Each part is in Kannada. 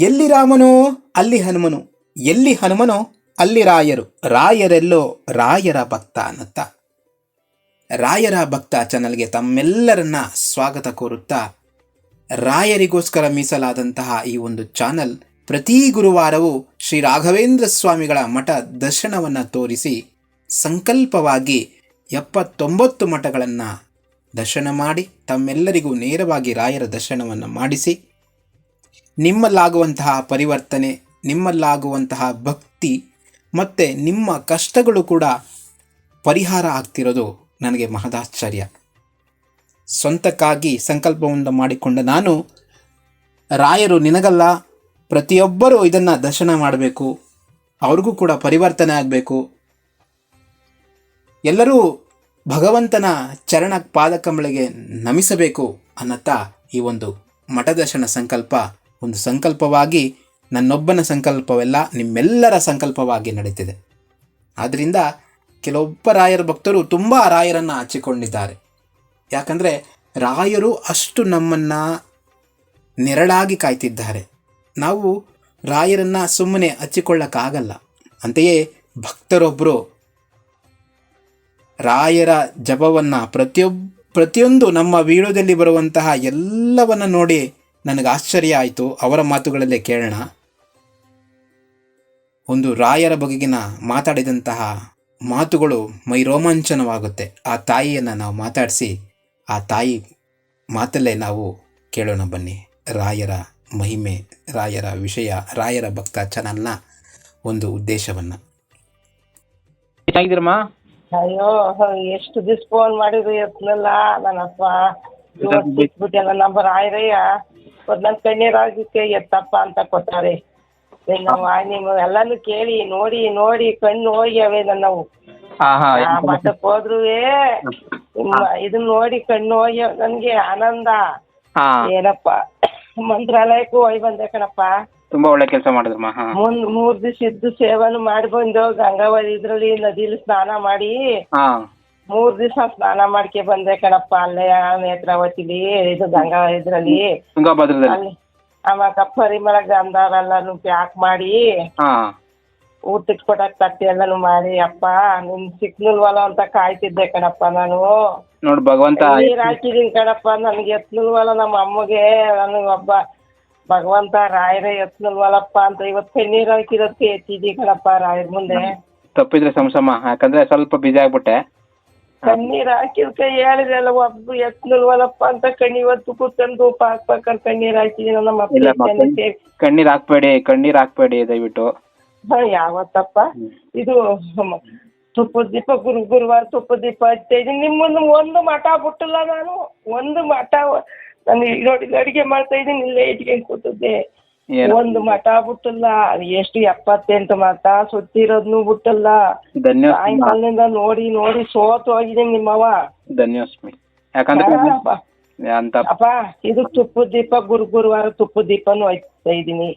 ಎಲ್ಲಿ ರಾಮನೋ, ಅಲ್ಲಿ ಹನುಮನು. ಎಲ್ಲಿ ಹನುಮನೋ, ಅಲ್ಲಿ ರಾಯರು. ರಾಯರೆಲ್ಲೋ ರಾಯರ ಭಕ್ತ ಅನ್ನತ್ತ. ರಾಯರ ಭಕ್ತ ಚಾನಲ್ಗೆ ತಮ್ಮೆಲ್ಲರನ್ನ ಸ್ವಾಗತ ಕೋರುತ್ತಾ, ರಾಯರಿಗೋಸ್ಕರ ಮೀಸಲಾದಂತಹ ಈ ಒಂದು ಚಾನಲ್ ಪ್ರತಿ ಗುರುವಾರವೂ ಶ್ರೀ ರಾಘವೇಂದ್ರ ಸ್ವಾಮಿಗಳ ಮಠ ದರ್ಶನವನ್ನು ತೋರಿಸಿ, ಸಂಕಲ್ಪವಾಗಿ ಎಪ್ಪತ್ತೊಂಬತ್ತು ಮಠಗಳನ್ನು ದರ್ಶನ ಮಾಡಿ, ತಮ್ಮೆಲ್ಲರಿಗೂ ನೇರವಾಗಿ ರಾಯರ ದರ್ಶನವನ್ನು ಮಾಡಿಸಿ ನಿಮ್ಮಲ್ಲಾಗುವಂತಹ ಪರಿವರ್ತನೆ, ನಿಮ್ಮಲ್ಲಾಗುವಂತಹ ಭಕ್ತಿ, ಮತ್ತು ನಿಮ್ಮ ಕಷ್ಟಗಳು ಕೂಡ ಪರಿಹಾರ ಆಗ್ತಿರೋದು ನನಗೆ ಮಹದಾಶ್ಚರ್ಯ. ಸ್ವಂತಕ್ಕಾಗಿ ಸಂಕಲ್ಪವನ್ನು ಮಾಡಿಕೊಂಡ ನಾನು, ರಾಯರು ನಿನಗಲ್ಲ, ಪ್ರತಿಯೊಬ್ಬರೂ ಇದನ್ನು ದರ್ಶನ ಮಾಡಬೇಕು, ಅವ್ರಿಗೂ ಕೂಡ ಪರಿವರ್ತನೆ ಆಗಬೇಕು. ಎಲ್ಲರೂ ಭಗವಂತನ ಚರಣ ಪಾದಕಂಬಳಿಗೆ ನಮಿಸಬೇಕು ಅನ್ನತ್ತಾ ಈ ಒಂದು ಮಠದರ್ಶನ ಸಂಕಲ್ಪ ಒಂದು ಸಂಕಲ್ಪವಾಗಿ, ನನ್ನೊಬ್ಬನ ಸಂಕಲ್ಪವೆಲ್ಲ ನಿಮ್ಮೆಲ್ಲರ ಸಂಕಲ್ಪವಾಗಿ ನಡೀತಿದೆ. ಆದ್ದರಿಂದ ಕೆಲವೊಬ್ಬ ರಾಯರ ಭಕ್ತರು ತುಂಬ ರಾಯರನ್ನು ಹಚ್ಚಿಕೊಂಡಿದ್ದಾರೆ ಯಾಕಂದರೆ ರಾಯರು ಅಷ್ಟು ನಮ್ಮನ್ನು ನೆರಳಾಗಿ ಕಾಯ್ತಿದ್ದಾರೆ. ನಾವು ರಾಯರನ್ನು ಸುಮ್ಮನೆ ಹಚ್ಚಿಕೊಳ್ಳೋಕ್ಕಾಗಲ್ಲ. ಅಂತೆಯೇ ಭಕ್ತರೊಬ್ಬರು ರಾಯರ ಜಪವನ್ನು ಪ್ರತಿಯೊಬ್ಬ ಪ್ರತಿಯೊಂದು ನಮ್ಮ ವೀಡಿಯೋದಲ್ಲಿ ಬರುವಂತಹ ಎಲ್ಲವನ್ನು ನೋಡಿ ನನಗೆ ಆಶ್ಚರ್ಯ ಆಯಿತು. ಅವರ ಮಾತುಗಳಲ್ಲೇ ಕೇಳೋಣ. ಒಂದು ರಾಯರ ಬಗೆಗಿನ ಮಾತಾಡಿದಂತಹ ಮಾತುಗಳು ಮೈ ರೋಮಾಂಚನವಾಗುತ್ತೆ. ಆ ತಾಯಿಯನ್ನು ನಾವು ಮಾತಾಡಿಸಿ ಆ ತಾಯಿ ಮಾತಲ್ಲೇ ನಾವು ಕೇಳೋಣ ಬನ್ನಿ. ರಾಯರ ಮಹಿಮೆ ರಾಯರ ವಿಷಯ ರಾಯರ ಭಕ್ತ ಚಾನಲ್ನ ಒಂದು ಉದ್ದೇಶವನ್ನು. ಚೆನ್ನಾಗಿದ್ದೀರಮ್ಮ ಅಯ್ಯೋ ಎಷ್ಟು ದಿವ್ಸ ಫೋನ್ ಮಾಡಿದ್ರು ಎತ್ತಲ್ಲ ನನ್ನಪ್ಪ ಇವತ್ತು ಸಿಕ್ಬಿಟ್ಟೆ ನನ್ನ ನಂಬರ್ ಆಯ್ರಯ್ಯ. ಒಂದು ನನ್ನ ಕಣ್ಣೀರಾಗಕ್ಕೆ ಎತ್ತಪ್ಪ ಅಂತ ಕೊಟ್ಟಾರೆ. ನಾವು ಎಲ್ಲಾನು ಕೇಳಿ ನೋಡಿ ನೋಡಿ ಕಣ್ಣು ಹೋಗ್ಯಾವೆ ನನ್ನವು. ಹಾ ಆ ಹಾಂ ಮಠಕ್ಕೆ ಹೋದ್ರು ಇದನ್ನ ನೋಡಿ ಕಣ್ಣು ಹೋಗ್ಯಾವ ನನ್ಗೆ ಆನಂದ. ಹಾ. ಏನಪ್ಪ ಮಂತ್ರಾಲಯಕ್ಕೂ ಹೋಗಿ ಬಂದೆ ಕಣಪ್ಪ. ತುಂಬಾ ಒಳ್ಳೆ ಕೆಲಸ ಮಾಡಿದ್ರಮ್ಮ ಹಾಂ. ಮುಂದ್ ಮೂರ್ ದಿವಸ ಇದ್ದು ಸೇವನು ಮಾಡಿ ಬಂದು ಗಂಗಾವಳಿ ಇದ್ರಲ್ಲಿ ನದಿಲಿ ಸ್ನಾನ ಮಾಡಿ ಹಾಂ. ಮೂರ್ ದಿವಸ ಸ್ನಾನ ಮಾಡ್ಕೆ ಬಂದೆ ಕಣಪ್ಪ ಅಲ್ಲೇ ನೇತ್ರಾವತಿಲಿ ಇದು ಗಂಗಾ ಇದ್ರಲ್ಲಿ. ಅಲ್ಲಿ ಆವಾಗ ಪರಿಮಳ ಗಂಧಾರೆಲ್ಲಾನು ಪ್ಯಾಕ್ ಮಾಡಿ ಊಟಕ್ ಊಟಕ್ಕೆ ಕೊಡಕ್ ತಟ್ಟಿ ಎಲ್ಲಾನು ಮಾಡಿ ಅಪ್ಪ ನಿನ್ ಸಿಕ್ನುಲ್ವಲ್ಲ ಅಂತ ಕಾಯ್ತಿದ್ದೆ ಕಣಪ್ಪ ನಾನು. ನೋಡಿ ಭಗವಂತ ನೀರ್ ಹಾಕಿದೀನಿ ಕಣಪ್ಪ ನನ್ಗೆ ಎತ್ನುಲ್ವಲ್ಲ ನಮ್ಮ ಅಮ್ಮಗೆ ನನಗೆ ಒಬ್ಬ ಭಗವಂತ ರಾಯರೇ ಎತ್ನುಲ್ವಲ್ಲಪ್ಪ ಅಂತ ಇವತ್ತು ಕಣ್ಣೀರ್ ಹಾಕಿರೋದಕ್ಕೆ ಎತ್ತಿದಿ ಕಣಪ್ಪ ರಾಯರ ಮುಂದೆ. ತಪ್ಪಿದ್ರೆ ಸಮಸಮ್ಮ ಯಾಕಂದ್ರೆ ಸ್ವಲ್ಪ ಬಿಜಿ ಆಗ್ಬಿಟ್ಟೆ. ಕಣ್ಣೀರ್ ಹಾಕಿದ್ಕೆ ಹೇಳಿದ್ರಲ್ಲ ಒಬ್ಬ ಎತ್ನುಲ್ವಲ್ಲಪ್ಪ ಅಂತ ಕಣ್ಣೀರ್ ಇವತ್ತು ಕೂತ್ಕೊಂಡು ಉಪ ಹಾಕ್ಬೇಕಂತ ಕಣ್ಣೀರ್ ಹಾಕಿದೀನಿ ನಮ್ಮ ಅಪ್ಪ ಕಣ್ಣೀರ್ ಸೇರಿ. ಕಣ್ಣೀರು ಹಾಕ್ಬೇಡಿ ಕಣ್ಣೀರ್ ಹಾಕ್ಬೇಡಿ ದಯವಿಟ್ಟು. ಹಾ ಯಾವತ್ತಪ್ಪ? ಇದು ತುಪ್ಪ ತುಪ್ಪದ ದೀಪ ಗುರು ಗುರುವಾರ ತುಪ್ಪದ ದೀಪ ಹಚ್ತಾ ನಿಮ್ಮನ್ನು ಒಂದು ಮಠ ಬಿಟ್ಟಿಲ್ಲ ನಾನು. ಒಂದು ಮಠ ನಾನು ಈಗ ನೋಡಿ ಅಡಿಗೆ ಮಾಡ್ತಾ ಇದೀನಿ ಇಲ್ಲೇ ಇಟ್ಕೊಂಡು ಕೂತಿದ್ದೆ. ಒಂದು ಮಠ ಬಿಟ್ಟಲ್ಲ ಎಷ್ಟು ಎಪ್ಪತ್ತೆಂಟು ಮಠ ಸುತ್ತಿರೋದ್ನು ಬಿಟ್ಟಲ್ಲ. ಧನ್ಯ ಸಾಯಂಕಾಲದಿಂದ ನೋಡಿ ನೋಡಿ ಸೋತ್ ಹೋಗಿದ್ದೀನಿ ನಿಮ್ಮವ ಧನ್ಯಸ್ಮಿ. ಯಾಕಂದ್ರೆ ಅಪ್ಪ, ಅಂತ ಅಪ್ಪ ಇದು ತುಪ್ಪದ ದೀಪ ಗುರು ಗುರುವಾರ ತುಪ್ಪದ ದೀಪನು ಹಚ್ತಾ ಇದೀನಿ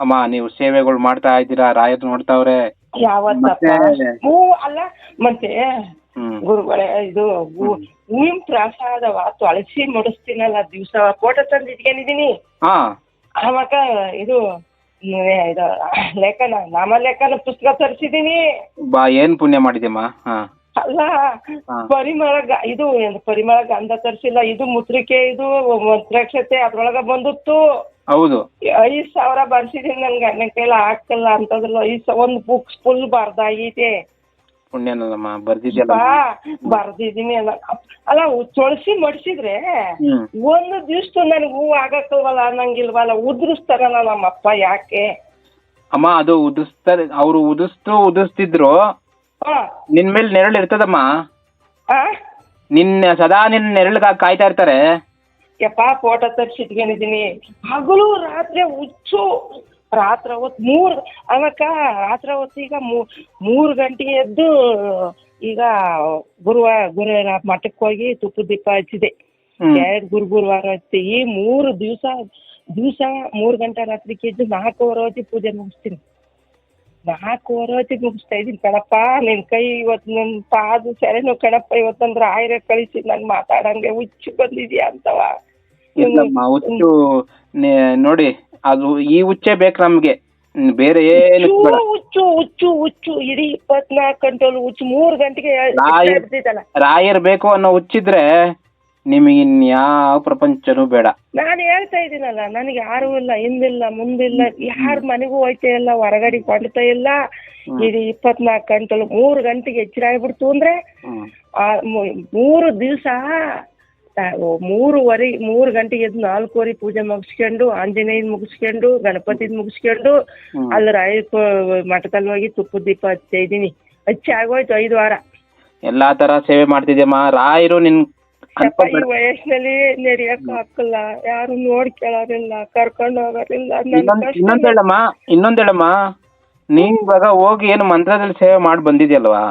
ಅಮ್ಮ ನೀವು ಸೇವೆಗಳು ಮಾಡ್ತಾ ಇದ್ದೀರಾ? ರಾಯರು ನೋಡ್ತಾವ್ರೆ. ಯಾವತ್ತಪ್ಪ? ಮತ್ತೆ? ಹೂ ಅಲ್ಲ ಮತ್ತೆ ಹ್ಮ್. ಗುರುಗಳೇ ಇದು ಹೂವಿನ ಪ್ರಸಾದವ ತೊಳಸಿ ಮಡಿಸ್ತೀನಲ್ಲ ದಿವಸ ಫೋಟೋ ತಂದು ಇಟ್ಕೊಂಡಿದೀನಿ ಹಾಂ. ಆವಾಗ ಇದು ಲೇಖನ ನಾಮ ಲೇಖನ ನಾಮಲೇಖನ ಪುಸ್ತಕ ತರಿಸಿದೀನಿ. ಬಾ ಏನು ಪುಣ್ಯ ಮಾಡಿದ್ಯಮ್ಮ? ಹಾಂ. ಅಲ್ಲ. ಪರಿಮಳ ಗ- ಇದು ಏನು ಪರಿಮಳ ಗಂಧ ತರಿಸಿಲ್ಲ ಇದು ಮುತ್ರಿಕೆ ಇದು ಮುತ್ರಕ್ಷತೆ ಅದ್ರೊಳಗ ಬಂದಿತ್ತು. ಹೌದು. ಐದ್ ಸಾವಿರ ಬರ್ಸಿದೀನಿ ನನ್ ಗಂಡನ ಕೈಲ ಹಾಕಲ್ಲ ಅಂತಂದ್ರಲ್ಲ ಐದ್ ಸಾವಿರ ಒಂದು ಬುಕ್ಸ್ ಫುಲ್ ಬರ್ದಾಗೈತೆ. ಪುಣ್ಯನಲ್ಲಮ್ಮ ಬರ್ದಿದ್ಯಲ್ಲ? ಬರ್ದಿದೀನಿ ಅಲ್ಲ. ಅಲ್ಲ ಮಡ್ಸಿದ್ರೆ ಮಡಿಸಿದ್ರೆ ಒಂದು ದಿವಸ ನನಗೆ ಹೂ ಆಗಕ್ಕಲ್ವಲ್ಲ ಅನ್ನಂಗಿಲ್ವಲ್ಲ? ಉದುರಿಸ್ತಾರಲ್ಲ ನಮ್ಮಪ್ಪ ಯಾಕೆ? ಅಮ್ಮ ಅದು ಉದಿಸ್ತಾರೆ ಅವ್ರು ಉದಿಸ್ತು ಉದಿಸ್ತಿದ್ರು ನಿನ್ ಮೇಲೆ ನೆರಳು ಇರ್ತದಮ್ಮ. ನಿನ್ನ ಸದಾ ನಿನ್ನ ನೆರಳಿಗೆ ಕಾಯ್ತಾ ಇರ್ತಾರೆ. ಯಪ್ಪ ಫೋಟೋ ತರ್ಸಿಟ್ಕೊಂಡಿದೀನಿ. ಹಗಲು ರಾತ್ರಿ ಹುಚ್ಚು ರಾತ್ರಿ ಹೊತ್ತು ಮೂರ್ ಅವಕ್ಕ ರಾತ್ರಿ ಹೊತ್ತು ಈಗ ಮೂರ್ ಗಂಟೆಗೆ ಎದ್ದು ಈಗ ಗುರುವ ಗುರು ಮಠಕ್ಕೆ ಹೋಗಿ ತುಪ್ಪ ದೀಪ ಹಚ್ಚಿದೆ. ಎರಡ್ ಗುರು ಗುರುವಾರ ಹಚ್ಚಿ ಈ ಮೂರು ದಿವಸ ದಿವಸ ಮೂರ್ ಗಂಟೆ ರಾತ್ರಿಗೆ ಎದ್ದು ನಾಲ್ಕೂವರೆ ಹೊತ್ತಿಗೆ ಪೂಜೆ ಮುಗಿಸ್ತೀನಿ. ನಾಲ್ಕೂವರೆ ಹೊತ್ತಿಗೆ ಮುಗಿಸ್ತಾ ಇದೀನಿ ಕಣಪ್ಪ ನಿನ್ ಕೈ ಇವತ್ತು ನನ್ನ ಪಾದ ಸೆರೆನು ಕಣಪ್ಪ ಇವತ್ತಂದ್ರೆ ಆಯ್ರೆ ಕಳಿಸಿ ನನ್ ಮಾತಾಡಂಗೆ ಹುಚ್ಚು ಬಂದಿದ್ಯಾ ಅಂತವ. ನೋಡಿ ಅದು ಈ ಹುಚ್ಚೆ ಬೇಕು ನಮ್ಗೆ. ಬೇರೆ ಏನು ಹುಚ್ಚು ಬೇಡ. ಹುಚ್ಚು ಹುಚ್ಚು ಹುಚ್ಚು ಇಡೀ ಇಪ್ಪತ್ನಾಲ್ಕು ಗಂಟೆಲು ಹುಚ್ಚು. ಮೂರು ಗಂಟೆಗೆ ರಾಯರ್ ಬೇಕು ಅನ್ನೋ ಹುಚ್ಚಿದ್ರೆ ನಿಮಗೆ ಇನ್ಯಾವ ಪ್ರಪಂಚನೂ ಬೇಡ. ನಾನು ಹೇಳ್ತಾ ಇದ್ದೀನಲ್ಲ ನನಗೆ ಯಾರು ಇಲ್ಲ ಹಿಂದಿಲ್ಲ ಮುಂದಿಲ್ಲ ಯಾರ ಮನೆಗೂ ಹೋಯ್ತಾ ಇಲ್ಲ ಹೊರಗಡೆ ಕೊಂಡ್ತಾ ಇಲ್ಲ. ಇಡೀ ಇಪ್ಪತ್ನಾಲ್ಕು ಗಂಟೆಲು ಮೂರು ಗಂಟೆಗೆ ಎಚ್ಚರ ಆಗ್ಬಿಡ್ತು ಅಂದ್ರೆ ಹ್ಮ್. ಆ ಮೂ- ಮೂರು ದಿವಸ ಮೂರುವರೆ ಮೂರು ಗಂಟೆಗೆ ಎದ್ದು ನಾಲ್ಕೂವರೆ ಪೂಜೆ ಮುಗಿಸ್ಕೊಂಡು ಆಂಜನೇಯನ್ ಮುಗಿಸ್ಕೊಂಡು ಗಣಪತಿದ್ ಮುಗಿಸ್ಕೊಂಡು ಅಲ್ ಅಲ್ಲಿ ರಾಯ ಮಠದಲ್ಲಿ ಹೋಗಿ ತುಪ್ಪದ ದೀಪ ಹಚ್ತಾ ಇದ್ದೀನಿ. ಹಚ್ಚಿ ಆಗೋಯ್ತು ಐದು ವಾರ. ಎಲ್ಲಾ ತರ ಸೇವೆ ಮಾಡ್ತಿದ್ಯಮ್ಮ. ರಾಯರು ನಿನ್ ಈ ವಯಸ್ಸಿನಲ್ಲಿ ನಡೆಯಕ್ ಹಾಕಲ್ಲ. ಯಾರು ನೋಡ್ಕೊಳ್ಳೋರಿಲ್ಲ ಕರ್ಕೊಂಡು ಹೋಗೋರಿಲ್ಲ. ನನ್ ಇನ್ನೊಂದ್ ಕಷ್ಟ ಇನ್ನೊಂದ್ ಹೇಳಮ್ಮ ಇನ್ನೊಂದ್ ಹೇಳಮ್ಮ. ನೀನ್ ಇವಾಗ ಹೋಗಿ ಏನು ಮಂತ್ರದಲ್ಲಿ ಸೇವೆ ಮಾಡಿ ಬಂದಿದ್ಯಲ್ವಾ?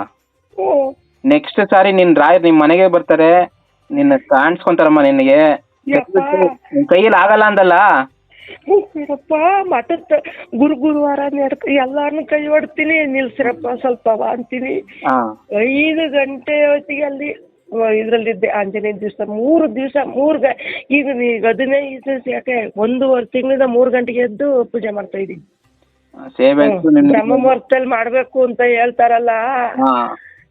ಹ್ಮ್. ನೆಕ್ಸ್ಟ್ ಸಾರಿ ನಿನ್ ರಾಯರ್ ನಿಮ್ ಮನೆಗೆ ಬರ್ತಾರೆ. ನಿನ್ನ ಕಾಣಿಸ್ಕೊಂತಾರಮ್ಮ ನಿನಗೆ. ಕೈಯಲ್ಲಿ ಆಗಲ್ಲ ಅಂದಲ್ಲ? ಬಿಡಪ್ಪ ಮಠದ ಗುರು ಗುರುವಾರ ನಡ್ಕ ಕೈ ಹೊಡ್ತೀನಿ ನಿಲ್ಸಿರಪ್ಪ ಸ್ವಲ್ಪ ಬಾ ಅಂತೀನಿ. ಐದು ಗಂಟೆ ಹೊತ್ತಿಗೆ ಅಲ್ಲಿ ಇದ್ರಲ್ಲಿದ್ದೆ ಆಂಜನೇಯ ದಿವಸ ಮೂರು ದಿವಸ ಮೂರು ಗ ಈಗ ಈಗ ಹದಿನೈದು ದಿವಸ ಯಾಕೆ ಒಂದೂವರೆ ತಿಂಗಳಿಂದ ಮೂರು ಗಂಟೆಗೆ ಎದ್ದು ಪೂಜೆ ಮಾಡ್ತಾ ಇದ್ದೀನಿ. ಬ್ರಹ್ಮ ಮುಹೂರ್ತದಲ್ಲಿ ಮಾಡ್ಬೇಕು ಅಂತ ಹೇಳ್ತಾರಲ್ಲ.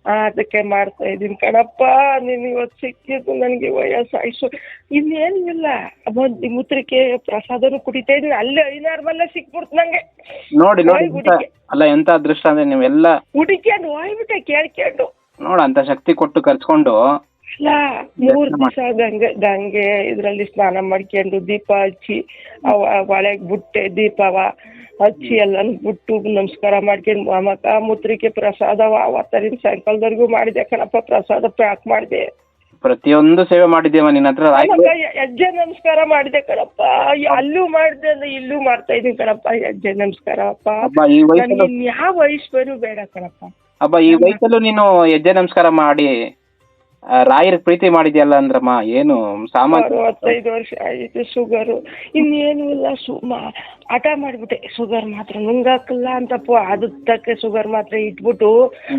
ಅದಕ್ಕೆ ಮಾಡ್ತಾ ಇದ್ದೀನಿ. ಕಣಪ್ಪ ನೀನು ಇವತ್ತು ಸಿಕ್ಕಿದ್ದು ನನಗೆ ವಯಸ್ಸಾಯ್ಸು ಇನ್ನೇನು ಇಲ್ಲ. ಒಂದು ಮೂತ್ರಕ್ಕೆ ಪ್ರಸಾದನು ಕುಡಿತಾ ಇದ್ದೀನಿ. ಅಲ್ಲೇ ಐನಾರು ಬಲ್ಲ ಸಿಕ್ಬಿಡ್ತು ನಂಗೆ. ನೋಡಿ ನೋಡಿ ಎಂತ ಅಲ್ಲ ಎಂತ ಅದೃಷ್ಟ ಅಂದ್ರೆ ನೀವೆಲ್ಲ ಹುಡುಕ್ಯಾನು ಹೋಯ್ಬಿಟ್ಟೆ ಕೇಳ್ಕೊಂಡು. ನೋಡ ಅಂತ ಶಕ್ತಿ ಕೊಟ್ಟು ಕರ್ಸ್ಕೊಂಡು ಮೂರ್ ದಿವಸ ಗಂಗೆ ಗಂಗೆ ಇದ್ರಲ್ಲಿ ಸ್ನಾನ ಮಾಡ್ಕೊಂಡು ದೀಪ ಹಚ್ಚಿ ಅವ ಒಳಗ್ ಬುಟ್ಟೆ ದೀಪವ ಹಚ್ಚಿ ಎಲ್ಲಾನು ಬಿಟ್ಟು ನಮಸ್ಕಾರ ಮಾಡ್ಕೊಂಡು ಅಮ್ಮಕ್ಕ ಮುದ್ರಿಕೆ ಪ್ರಸಾದವ ಅವತ್ತರಿಂದ ಸಾಯಂಕಾಲದವರೆಗೂ ಮಾಡಿದೆ ಕಣಪ್ಪ ಪ್ರಸಾದ ಪ್ಯಾಕ್ ಮಾಡಿದೆ. ಪ್ರತಿಯೊಂದು ಸೇವೆ ಮಾಡಿದ್ಯಮ್ಮ ನಿನ್ನ ಹತ್ರ? ಹೆಜ್ಜೆ ನಮಸ್ಕಾರ ಮಾಡಿದೆ ಕಣಪ್ಪ. ಅಲ್ಲೂ ಮಾಡಿದೆ ಅಂದ್ರೆ ಇಲ್ಲೂ ಮಾಡ್ತಾ ಇದೀನಿ ಕಣಪ್ಪ ಹೆಜ್ಜೆ ನಮಸ್ಕಾರ. ಅಪ್ಪ ಯಾವ ಈ ವಯಸ್ಸಲ್ಲೂ ನನಗೆ ಇನ್ಯಾವ ಐಶ್ವರ್ಯ ಬೇಡ ಕಣಪ್ಪ. ಅಬ್ಬ ಈ ವಯಸ್ಸಲ್ಲೂ ನೀನು ಹೆಜ್ಜೆ ನಮಸ್ಕಾರ ಮಾಡಿ ರಾಯರ್ ಪ್ರೀತಿ ಮಾಡಿದ್ಯಲ್ಲ ಅಂದ್ರಮ್ಮ ಏನು ಸಾಮಾನ್ಯ ಅರವತ್ತೈದು ವರ್ಷ ಆಯ್ತು ಶುಗರು ಇನ್ನೇನು ಇಲ್ಲ ಹಠ ಮಾಡ್ಬಿಟ್ಟೆ ಶುಗರ್ ಮಾತ್ರ ನುಂಗಾಕಲ್ಲ ಅಂತಪ್ಪ ಅದು ತಕ್ಕ ಶುಗರ್ ಮಾತ್ರ ಇಟ್ಬಿಟ್ಟು